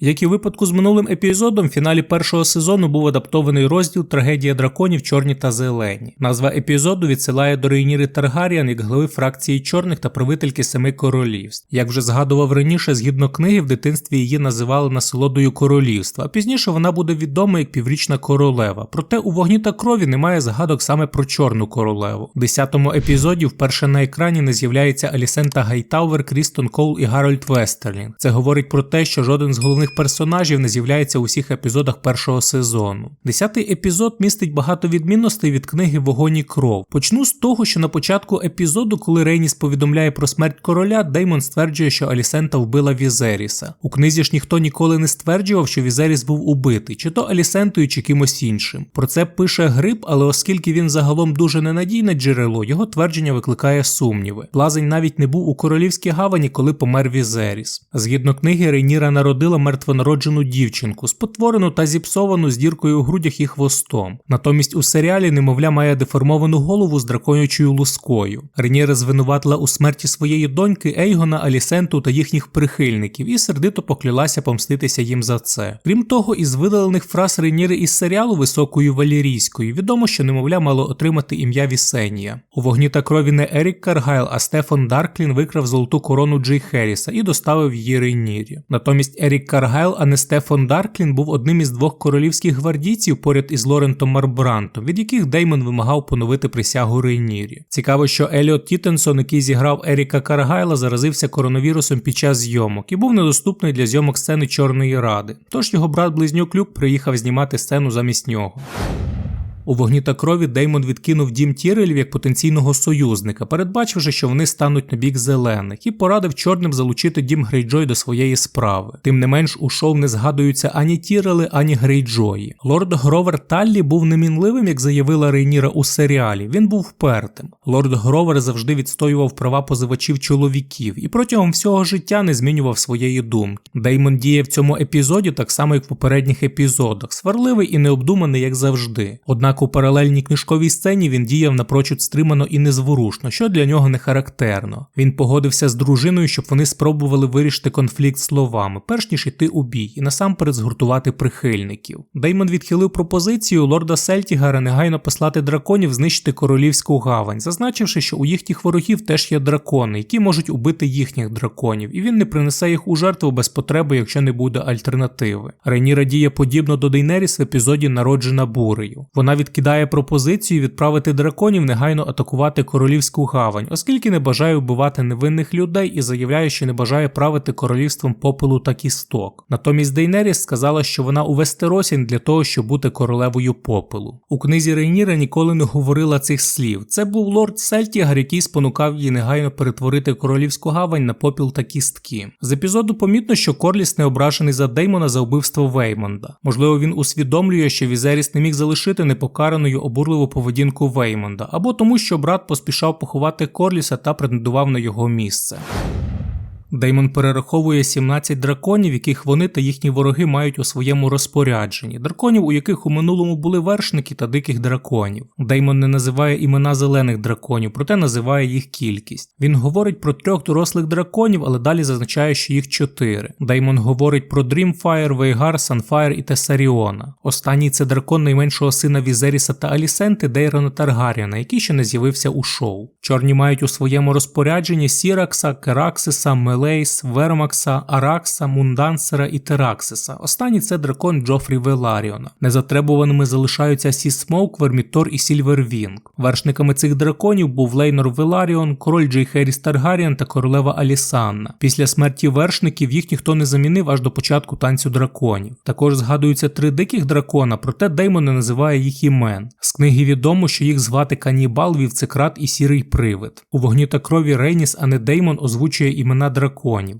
Як і в випадку з минулим епізодом, в фіналі першого сезону був адаптований розділ Трагедія драконів Чорні та Зелені. Назва епізоду відсилає до Рейніри Таргаріан як глави фракції чорних та правительки семи королівств. Як вже згадував раніше, згідно книги, в дитинстві її називали насолодою королівства, а пізніше вона буде відома як піврічна королева. Проте у вогні та крові немає згадок саме про чорну королеву. В 10-му епізоді вперше на екрані не з'являється Алісента Гайтауер, Крістон Кол і Гарольд Вестерлінг. Це говорить про те, що жоден з головних персонажів не з'являється у всіх епізодах першого сезону. Десятий епізод містить багато відмінностей від книги Вогонь і кров. Почну з того, що на початку епізоду, коли Рейніс повідомляє про смерть короля, Деймон стверджує, що Алісента вбила Візеріса. У книзі ж ніхто ніколи не стверджував, що Візеріс був убитий, чи то Алісентою, чи кимось іншим. Про це пише Гриб, але оскільки він загалом дуже ненадійне джерело, його твердження викликає сумніви. Плазень навіть не був у королівській гавані, коли помер Візеріс. Згідно книги, Рейніра народила мертвонароджену дівчинку, спотворену та зіпсовану з діркою у грудях і хвостом. Натомість у серіалі немовля має деформовану голову з драконячою лускою. Рейніра звинуватила у смерті своєї доньки Ейгона, Алісенту та їхніх прихильників і сердито поклялася помститися їм за це. Крім того, із видалених фраз Рейніри із серіалу високою валірійською відомо, що немовля мало отримати ім'я Вісенія. У вогні та крові не Ерік Каргайл, а Стефан Дарклін викрав золоту корону Джей Херріса і доставив її Рейнірі. Натомість Ерік Каргайл, а не Стефан Дарклін, був одним із двох королівських гвардійців поряд із Лорентом Марбрантом, від яких Деймон вимагав поновити присягу Рейнірі. Цікаво, що Еліот Тітенсон, який зіграв Еріка Каргайла, заразився коронавірусом під час зйомок і був недоступний для зйомок сцени Чорної Ради. Тож його брат близнюк Люк приїхав знімати сцену замість нього. У вогні та крові Деймон відкинув дім Тірелів як потенційного союзника, передбачивши, що вони стануть на бік зелених, і порадив чорним залучити дім Грейджой до своєї справи. Тим не менш, у шоу не згадуються ані Тірели, ані Грейджої. Лорд Гровер Таллі був немінливим, як заявила Рейніра у серіалі. Він був впертим. Лорд Гровер завжди відстоював права позивачів чоловіків і протягом всього життя не змінював своєї думки. Деймон діє в цьому епізоді так само, як в попередніх епізодах, сварливий і необдуманий, як завжди. Однак у паралельній книжковій сцені він діяв напрочуд стримано і незворушно, що для нього не характерно. Він погодився з дружиною, щоб вони спробували вирішити конфлікт словами, перш ніж йти у бій, і насамперед згуртувати прихильників. Деймон відхилив пропозицію лорда Сельтігара негайно послати драконів знищити королівську гавань, зазначивши, що у їхніх ворогів теж є дракони, які можуть убити їхніх драконів, і він не принесе їх у жертву без потреби, якщо не буде альтернативи. Рейніра діє подібно до Дейнеріс в епізоді Народжена бурею. Вона відкидає пропозицію відправити драконів негайно атакувати королівську гавань, оскільки не бажає вбивати невинних людей і заявляє, що не бажає правити королівством попелу та кісток. Натомість Дейнеріс сказала, що вона у Вестеросі для того, щоб бути королевою попелу. У книзі Рейніра ніколи не говорила цих слів. Це був лорд Сельтігар, який спонукав її негайно перетворити королівську гавань на попіл та кістки. З епізоду помітно, що Корліс не ображений за Деймона за вбивство Веймонда. Можливо, він усвідомлює, що Візеріс не міг залишити непокараною обурливу поведінку Веймонда, або тому, що брат поспішав поховати Корліса та претендував на його місце. Деймон перераховує 17 драконів, яких вони та їхні вороги мають у своєму розпорядженні, драконів, у яких у минулому були вершники та диких драконів. Деймон не називає імена зелених драконів, проте називає їх кількість. Він говорить про трьох дорослих драконів, але далі зазначає, що їх чотири. Деймон говорить про Дрімфайр, Вейгар, Санфайр і Тесаріона. Останній це дракон найменшого сина Візеріса та Алісенти Дейрона Таргаріана, який ще не з'явився у шоу. Чорні мають у своєму розпорядженні Сіракса, Кераксиса, Мелейс, Вермакса, Аракса, Мундансера і Тераксиса. Останній це дракон Джофрі Веларіона. Незатребуваними залишаються Сі Смоук, Вермітор і Сільвервінг. Вершниками цих драконів був Лейнор Веларіон, король Джей Херіс Таргаріан та королева Алісанна. Після смерті вершників їх ніхто не замінив аж до початку танцю драконів. Також згадуються три диких дракона, проте Деймон не називає їх імен. З книги відомо, що їх звати Канібал, Вівцекрат і Сірий Привид. У вогні та крові Рейніс, а не Деймон озвучує імена драконів.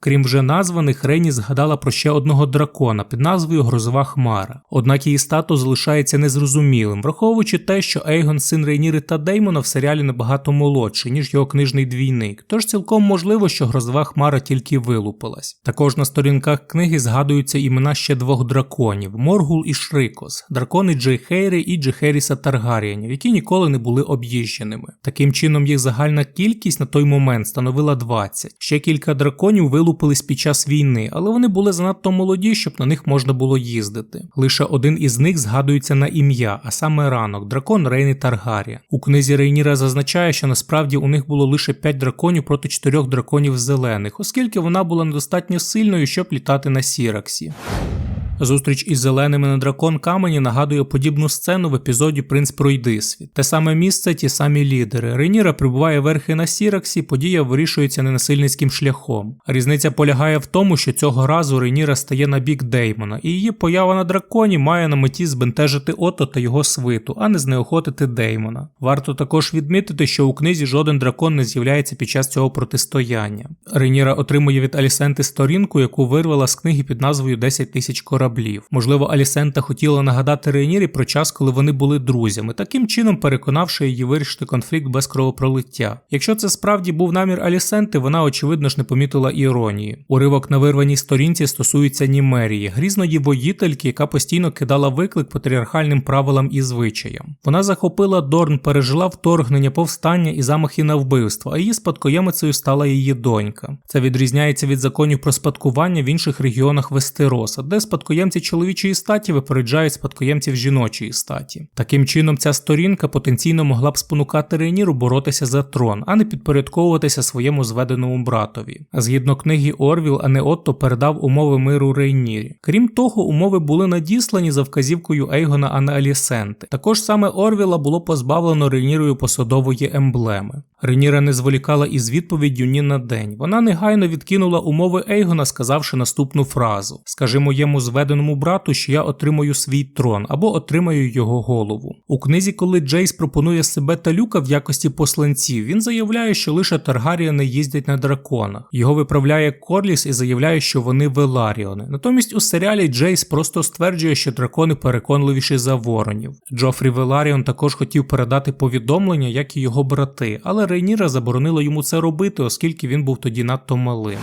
Крім вже названих, Рейніс згадала про ще одного дракона під назвою Грозова Хмара. Однак її статус залишається незрозумілим, враховуючи те, що Ейгон, син Рейніри та Деймона в серіалі набагато молодший, ніж його книжний двійник. Тож цілком можливо, що Грозова Хмара тільки вилупилась. Також на сторінках книги згадуються імена ще двох драконів Моргул і Шрикос, дракони Джейхейри і Джехеріса Таргаріанів, які ніколи не були об'їждженими. Таким чином, їх загальна кількість на той момент становила 20. Ще кілька драконів драконів вилупились під час війни, але вони були занадто молоді, щоб на них можна було їздити. Лише один із них згадується на ім'я, а саме ранок дракон Рейни Таргарія. У книзі Рейніра зазначає, що насправді у них було лише 5 драконів проти 4 драконів зелених, оскільки вона була недостатньо сильною, щоб літати на Сіраксі. Зустріч із зеленими на дракон камені нагадує подібну сцену в епізоді Принц Пройдисвіт. Те саме місце, ті самі лідери. Рейніра прибуває верхи на Сіраксі, подія вирішується ненасильницьким шляхом. Різниця полягає в тому, що цього разу Рейніра стає на бік Деймона, і її поява на драконі має на меті збентежити Ото та його свиту, а не знеохотити Деймона. Варто також відмітити, що у книзі жоден дракон не з'являється під час цього протистояння. Рейніра отримує від Алісенти сторінку, яку вирвала з книги під назвою «10 тисяч кораблів кораблів. Можливо, Алісента хотіла нагадати Рейнірі про час, коли вони були друзями, таким чином переконавши її вирішити конфлікт без кровопролиття. Якщо це справді був намір Алісенти, вона очевидно ж не помітила іронії. Уривок на вирваній сторінці стосується Німерії, грізної воїтельки, яка постійно кидала виклик патріархальним правилам і звичаям. Вона захопила Дорн, пережила вторгнення, повстання і замахи на вбивство, а її спадкоємицею стала її донька. Це відрізняється від законів про спадкування в інших регіонах Вестероса, де спадкоємці спадкоємці чоловічої статі випереджають спадкоємців жіночої статі. Таким чином, ця сторінка потенційно могла б спонукати Рейніру боротися за трон, а не підпорядковуватися своєму зведеному братові. Згідно книги Орвіл, а не Отто передав умови миру Рейнірі. Крім того, умови були надіслані за вказівкою Ейгона, а. Також саме Орвіла було позбавлено Рейнірою посадової емблеми. Реніра не зволікала із відповіддю ні на день. Вона негайно відкинула умови Ейгона, сказавши наступну фразу: Скажи моєму зведеному брату, що я отримаю свій трон або отримаю його голову. У книзі, коли Джейс пропонує себе та люка в якості посланців, він заявляє, що лише Таргаріани їздять на драконах. Його виправляє Корліс і заявляє, що вони Веларіони. Натомість у серіалі Джейс просто стверджує, що дракони переконливіші за воронів. Джофрі Веларіон також хотів передати повідомлення, як і його брати, але Рейніра заборонила йому це робити, оскільки він був тоді надто малим.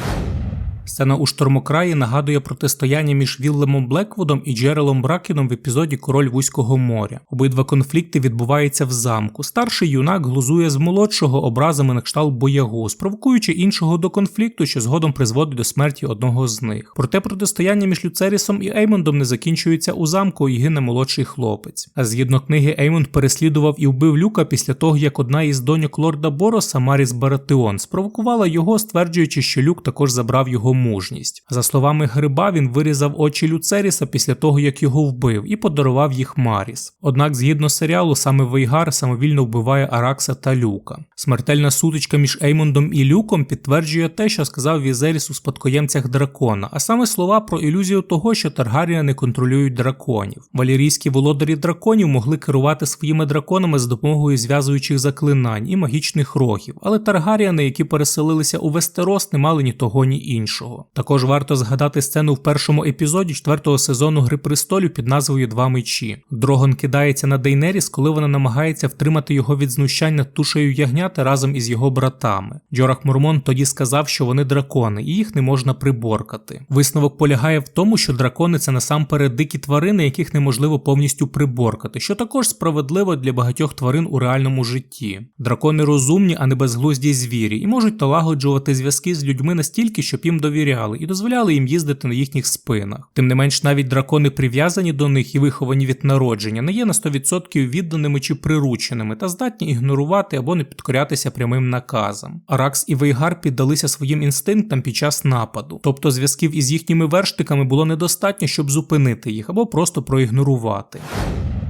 Сцена у штормокраї нагадує протистояння між Віллемом Блеквудом і Джерелом Бракіном в епізоді Король Вузького моря. Обидва конфлікти відбуваються в замку. Старший юнак глузує з молодшого образами на кшталт боягу, спровокуючи іншого до конфлікту, що згодом призводить до смерті одного з них. Проте протистояння між Люцерісом і Еймондом не закінчується у замку і гине молодший хлопець. А згідно книги Еймонд переслідував і вбив люка після того, як одна із доньок лорда Бороса, Маріс Баратеон, спровокувала його, стверджуючи, що люк також забрав його мужність. За словами Гриба, він вирізав очі Люцеріса після того, як його вбив, і подарував їх Маріс. Однак, згідно серіалу, саме Вейгар самовільно вбиває Аракса та Люка. Смертельна сутичка між Еймондом і Люком підтверджує те, що сказав Візеріс у спадкоємцях дракона, а саме слова про ілюзію того, що Таргаріани контролюють драконів. Валірійські володарі драконів могли керувати своїми драконами з допомогою зв'язуючих заклинань і магічних рогів, але Таргаріани, які переселилися у Вестерос, не мали ні того, ні іншого іншого. Також варто згадати сцену в першому епізоді четвертого сезону Гри престолів під назвою Два мечі. Дрогон кидається на Дейнеріс, коли вона намагається втримати його від знущань над тушею ягнята разом із його братами. Джорах Мормон тоді сказав, що вони дракони, і їх не можна приборкати. Висновок полягає в тому, що дракони це насамперед дикі тварини, яких неможливо повністю приборкати, що також справедливо для багатьох тварин у реальному житті. Дракони розумні, а не безглузді звірі, і можуть налагоджувати зв'язки з людьми настільки, щоб їм довіряти довіряли і дозволяли їм їздити на їхніх спинах. Тим не менш, навіть дракони прив'язані до них і виховані від народження, не є на 100% відданими чи прирученими та здатні ігнорувати або не підкорятися прямим наказам. Аракс і Вейгар піддалися своїм інстинктам під час нападу, тобто зв'язків із їхніми верштиками було недостатньо, щоб зупинити їх або просто проігнорувати.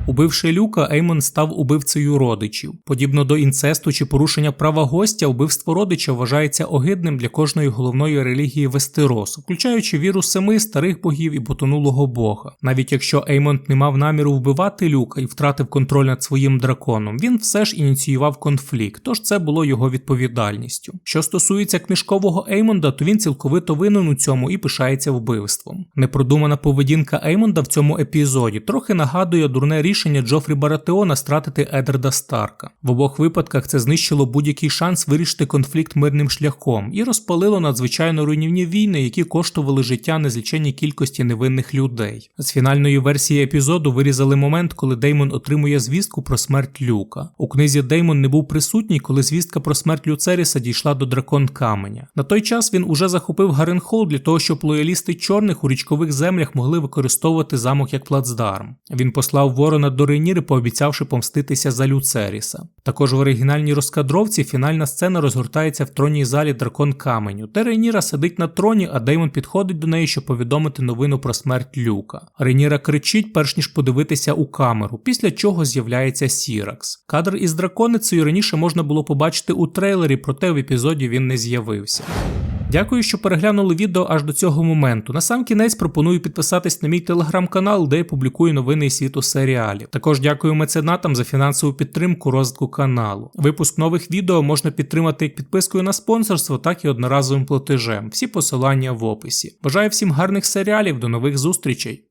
Убивши люка, Еймон став убивцею родичів. Подібно до інцесту чи порушення права гостя, убивство родича вважається огидним для кожної головної релігії Вестеросу, включаючи віру семи старих богів і потонулого бога. Навіть якщо Еймонд не мав наміру вбивати люка і втратив контроль над своїм драконом, він все ж ініціював конфлікт, тож це було його відповідальністю. Що стосується книжкового Еймонда, то він цілковито винен у цьому і пишається вбивством. Непродумана поведінка Еймонда в цьому епізоді трохи нагадує дурне рішення рішення Джофрі Баратеона стратити Едерда Старка. В обох випадках це знищило будь-який шанс вирішити конфлікт мирним шляхом і розпалило надзвичайно руйнівні війни, які коштували життя незліченній кількості невинних людей. З фінальної версії епізоду вирізали момент, коли Деймон отримує звістку про смерть Люка. У книзі Деймон не був присутній, коли звістка про смерть Люцеріса дійшла до дракон каменя. На той час він уже захопив Гаренхол для того, щоб лоялісти чорних у річкових землях могли використовувати замок як плацдарм. Він послав ворона до Рейніри, пообіцявши помститися за Люцеріса. Також в оригінальній розкадровці фінальна сцена розгортається в тронній залі дракон каменю, де Рейніра сидить на троні, а Деймон підходить до неї, щоб повідомити новину про смерть Люка. Рейніра кричить, перш ніж подивитися у камеру, після чого з'являється Сіракс. Кадр із драконицею раніше можна було побачити у трейлері, проте в епізоді він не з'явився. Дякую, що переглянули відео аж до цього моменту. На сам кінець пропоную підписатись на мій телеграм-канал, де я публікую новини із світу серіалів. Також дякую меценатам за фінансову підтримку розвитку каналу. Випуск нових відео можна підтримати як підпискою на спонсорство, так і одноразовим платежем. Всі посилання в описі. Бажаю всім гарних серіалів, до нових зустрічей!